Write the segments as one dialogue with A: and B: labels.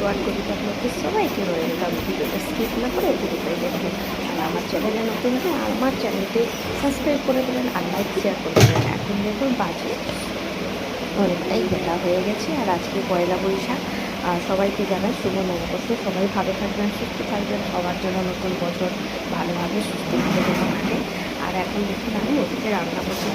A: Word কবিতা আপনাদের সবাইকে গেলাম ভিডিওটা স্কিপ না করে পুরোটাই দেখবেন। আর আমার চ্যানেলে নতুন হলে আমার চ্যানেলটি সাবস্ক্রাইব করে দেবেন আর লাইক শেয়ার করে দেবেন। এখন দেখুন বাজে। অনেকটাই বেলা হয়ে গেছে আর আজকে পয়লা বৈশাখ। সবাইকে জানাই শুভ নববর্ষ। সবাই ভালো থাকবেন, সুস্থ থাকবেন। সবার জন্য নতুন বছর ভালোভাবে সুস্থভাবে থাকে আর এখন দেখুন আমি ওদিকে রান্না বসে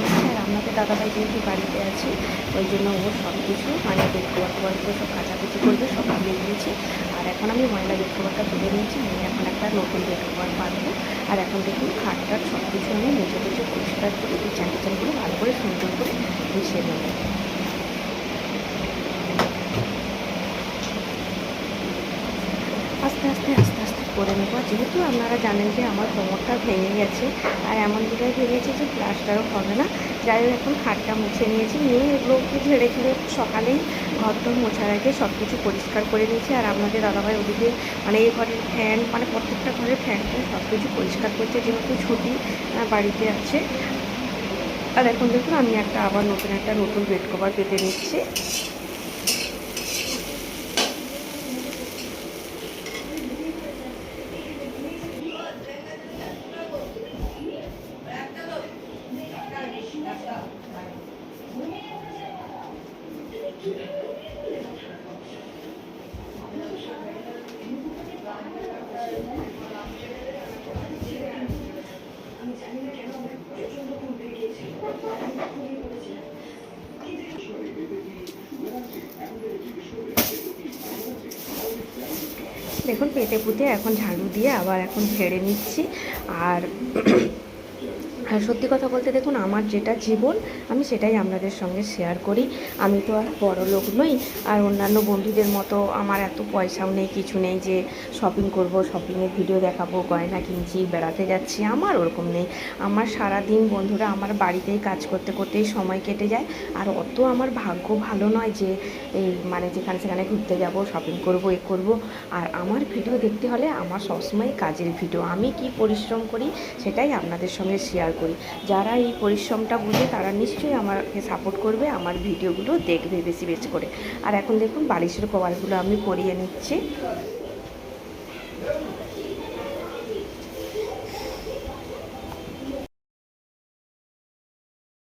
A: আপনাদের দাদাভাই যেহেতু বাড়িতে আছে, ওই জন্য ও সব কিছু মানে বেডকভার টুয়ারগুলো সব কাচাকুচি করবে, সব আমি দিয়েছি। আর এখন আমি ময়লা বেডকভারটা তুলে নিয়েছি আমি এখন একটা নতুন বেডকভার বাঁধবো। আর এখন দেখুন খাট টাট সব কিছু আমি মেঝে মেঝে পরিষ্কার করে কিচেন টিচানগুলো ভালো করে সুন্দর করে মিশিয়ে নেব। আস্তে আস্তে আস্তে। করে নেব। যেহেতু আপনারা জানেন যে আমার কোমরটা ভেঙে গেছে, আর এমন জায়গায় ভেঙেছে যে প্লাস্টারও হবে না। যাই হোক, এখন খাটটা মুছে নিয়েছি। নিয়ে এগুলোকে ঝেড়ে ঝেড়ে সকালেই ঘরটা মোছার আগে সব কিছু পরিষ্কার করে নিয়েছি। আর আপনাদের দাদাভাই ওদিকে মানে এই ঘরের ফ্যান মানে প্রত্যেকটা ঘরের ফ্যানটা সব কিছু পরিষ্কার করছে। যেহেতু ছুটি বাড়িতে আছে। আর এখন দেখুন, আমি একটা আবার নতুন একটা নতুন বেড কভার পেতে নিচ্ছি। দেখুন পেটে পুঁতে এখন ঝাড়ু দিয়ে আবার এখন ঝেড়ে নিচ্ছি। আর আর সত্যি কথা বলতে দেখুন, আমার যেটা জীবন, আমি সেটাই আপনাদের সঙ্গে শেয়ার করি। আমি তো আর বড় লোক নই, আর অন্যান্য বন্ধুদের মতো আমার এত পয়সাও নেই, কিছু নেই যে শপিং করব শপিংয়ের ভিডিও দেখাবো, গয়না কিনছি, বেড়াতে যাচ্ছি, আমার ওরকম নেই। আমার সারা দিন বন্ধুরা আমার বাড়িতেই কাজ করতে করতেই সময় কেটে যায়, আর অত আমার ভাগ্য ভালো নয় যে এই মানে যেখানে সেখানে ঘুরতে যাব শপিং করব, এ করব। আর আমার ভিডিও দেখতে হলে আমার সবসময় কাজের ভিডিও আমি কি পরিশ্রম করি, সেটাই আপনাদের সঙ্গে সঙ্গে শেয়ার করি। যারা এই পরিশ্রমটা বুঝে তারা নিশ্চয়ই আমাকে সাপোর্ট করবে, আমার ভিডিওগুলো দেখবে বেশি বেশি করে। আর এখন দেখুন বালিশের কভারগুলো আমি পরিয়ে নিচ্ছি।